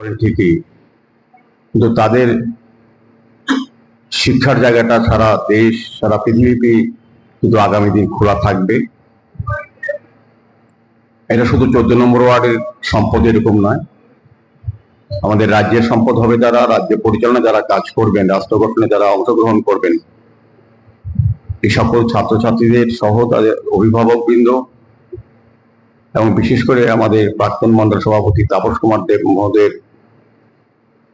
করেন ঠিকই। কিন্তু তাদের শিক্ষার জায়গাটা সারা দেশ, সারা পৃথিবীতে কিন্তু আগামী দিন খোলা থাকবে। এটা শুধু চোদ্দ নম্বর ওয়ার্ডের সম্পদ এরকম নয়। আমাদের রাজ্যের সম্পদ হবে যারা, রাজ্য পরিচালনা যারা কাজ করবেন, রাষ্ট্র গঠনে যারা অংশগ্রহণ করবেন, এই সকল ছাত্রছাত্রীদের সহ তাদের অভিভাবক বৃন্দ এবং বিশেষ করে আমাদের প্রাক্তন মন্ডল সভাপতি তাপস কুমার দেব মহোদয়ের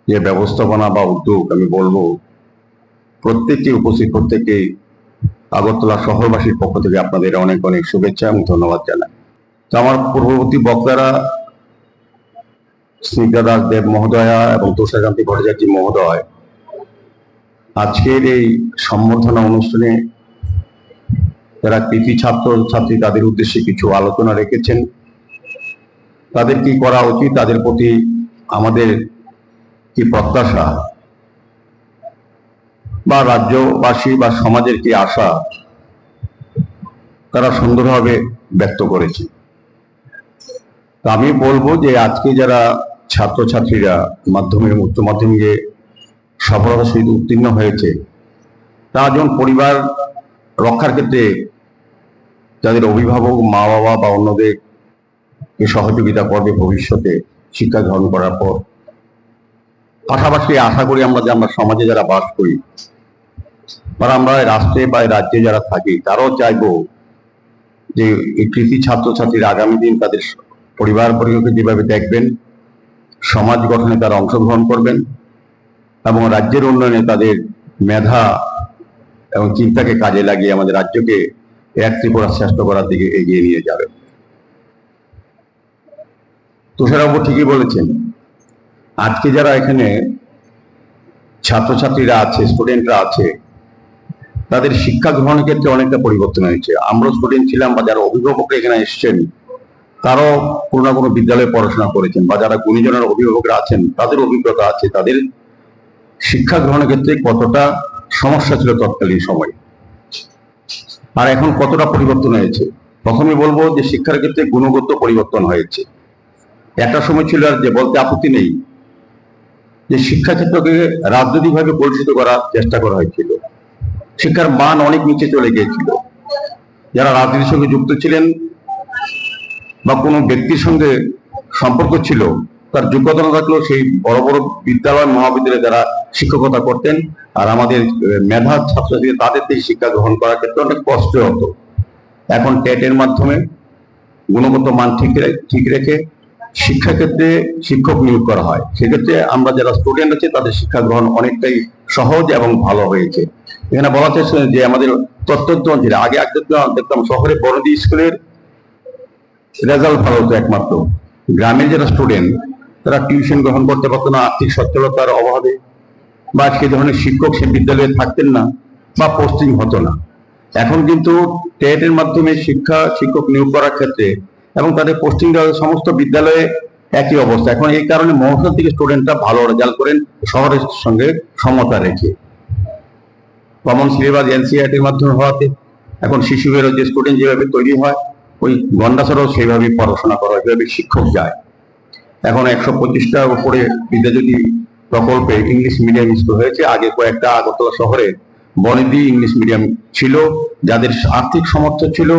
যে ব্যবস্থাপনা বা উদ্যোগ আমি বলব, প্রত্যেকটি উপস্থিত, প্রত্যেকটি আগরতলা শহরবাসীর পক্ষ থেকে আপনাদের অনেক অনেক শুভেচ্ছা এবং ধন্যবাদ জানাই। তো আমার পূর্ববর্তী বক্তারা স্নিগ্ধা দাস দেব মহোদয়া এবং তুষারকান্তি ভট্টাচার্য মহোদয়, আজকের এই সম্বর্ধনা অনুষ্ঠানে যারা কৃতি ছাত্র ছাত্রী তাদের উদ্দেশ্যে কিছু আলোচনা রেখেছেন। তাদের কি করা উচিত? তাদের প্রতি আমাদের কি প্রত্যাশা বা রাজ্যবাসী বা সমাজের কি আশা তারা সুন্দরভাবে ব্যক্ত করেছে। আমি বলব যে আজকে যারা ছাত্রছাত্রীরা মাধ্যমিক উচ্চ মাধ্যমিকে সফলতার সহিত উত্তীর্ণ হয়েছে তারা যখন পরিবার রক্ষার ক্ষেত্রে যাদের অভিভাবক মা বাবা বা অন্যদের সহযোগিতা করবে ভবিষ্যতে, শিক্ষা গ্রহণ করার পর পাশাপাশি আশা করি আমরা যে আমরা সমাজে যারা বাস করি, বা আমরা রাষ্ট্রে বা রাজ্যে যারা থাকি, তারাও চাইব যে এই কৃতি ছাত্রছাত্রীর আগামী দিন তাদের পরিবার পরিবারকে যেভাবে দেখবেন, সমাজ গঠনে তারা অংশগ্রহণ করবেন এবং রাজ্যের উন্নয়নে তাদের মেধা এবং চিন্তাকে কাজে লাগিয়ে আমাদের রাজ্যকে এক ত্রিপুরা শ্রেষ্ঠ করার দিকে এগিয়ে নিয়ে যাবে। তুষারবাবু ঠিকই বলেছেন আজকে যারা এখানে ছাত্রছাত্রীরা আছে স্টুডেন্টরা আছে, তাদের শিক্ষা গ্রহণের ক্ষেত্রে অনেকটা পরিবর্তন হয়েছে। আমরা স্টুডেন্ট ছিলাম বা যারা অভিভাবক এখানে এসছেন, তারাও কোনো না কোনো বিদ্যালয়ে পড়াশোনা করেছেন বা যারা গুণীজনের অভিভাবকরা আছেন, তাদের অভিজ্ঞতা আছে, তাদের শিক্ষা গ্রহণের ক্ষেত্রে কতটা সমস্যা ছিল তৎকালীন সময়। আর এখন কতটা পরিবর্তন হয়েছে? প্রথমে বলব যে শিক্ষার ক্ষেত্রে গুণগত পরিবর্তন হয়েছে। একটা সময় ছিল আর যে বলতে আপত্তি নেই যে শিক্ষা ক্ষেত্রকে রাজনৈতিকভাবে পরিচিত করার চেষ্টা করা হয়েছিল। শিক্ষার মান অনেক নিচে চলে গিয়েছিল। যারা রাজনীতির সঙ্গে যুক্ত ছিলেন বা কোনো ব্যক্তির সঙ্গে সম্পর্ক ছিল, তার যোগ্যতা না থাকলেও সেই বড় বড় বিদ্যালয়, মহাবিদ্যালয়ে যারা শিক্ষকতা করতেন আর আমাদের মেধা ছাত্রছাত্রী, তাদের থেকে শিক্ষা গ্রহণ করার ক্ষেত্রে অনেক কষ্ট হতো। এখন টেটের মাধ্যমে গুণগত মান ঠিক ঠিক রেখে শিক্ষাক্ষেত্রে শিক্ষক নিয়োগ করা হয়। সেক্ষেত্রে আমরা যারা স্টুডেন্ট আছে, তাদের শিক্ষা গ্রহণ অনেকটাই সহজ এবং ভালো হয়েছে। এখানে বলা হচ্ছে যে আমাদের প্রত্যন্ত অঞ্চলে আগে দেখতাম শহরে বড়দি স্কুলের রেজাল্ট ভালো হতো একমাত্র। গ্রামের যারা স্টুডেন্ট তারা টিউশন গ্রহণ করতে পারতো না, আর্থিক সচ্ছলতার অভাবে বা সে ধরনের শিক্ষক সে বিদ্যালয়ে থাকতেন না বা পোস্টিং হতো না। এখন কিন্তু টেটের মাধ্যমে শিক্ষা শিক্ষক নিয়োগ করার ক্ষেত্রে এবং তাদের দেওয়ার সমস্ত বিদ্যালয়ে একই অবস্থা। এখন এই কারণে মহাশাল থেকে স্টুডেন্টরা ভালো রেজাল্ট করেন শহরের সঙ্গে সমতা রেখে। কমন সিলেবাস এনসিআরটির মাধ্যমে হওয়াতে এখন শিশুদেরও যে স্টুডেন্ট যেভাবে তৈরি হয়, ওই গন্ডাসরও সেইভাবে পড়াশোনা করা হয় যেভাবে শিক্ষক যায়। এখন একশো পঁচিশটার উপরে বিদ্যাজ্যোতি প্রকল্পে ইংলিশ মিডিয়াম স্কুল হয়েছে। আগে কয়েকটা আগরতলা শহরে বনেদি ইংলিশ মিডিয়াম ছিল, যাদের আর্থিক সমর্থ ছিল,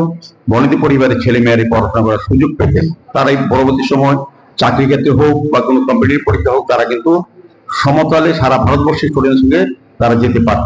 বনেদি পরিবারের ছেলে মেয়েরা পড়াশোনা করার সুযোগ পেতেন। তারা এই পরবর্তী সময় চাকরি ক্ষেত্রে হোক বা কোনো কম্পিটিটিভ পরীক্ষা হোক, তারা কিন্তু সমতলে সারা ভারতবর্ষের স্টুডেন্টের তারা যেতে পারতেন।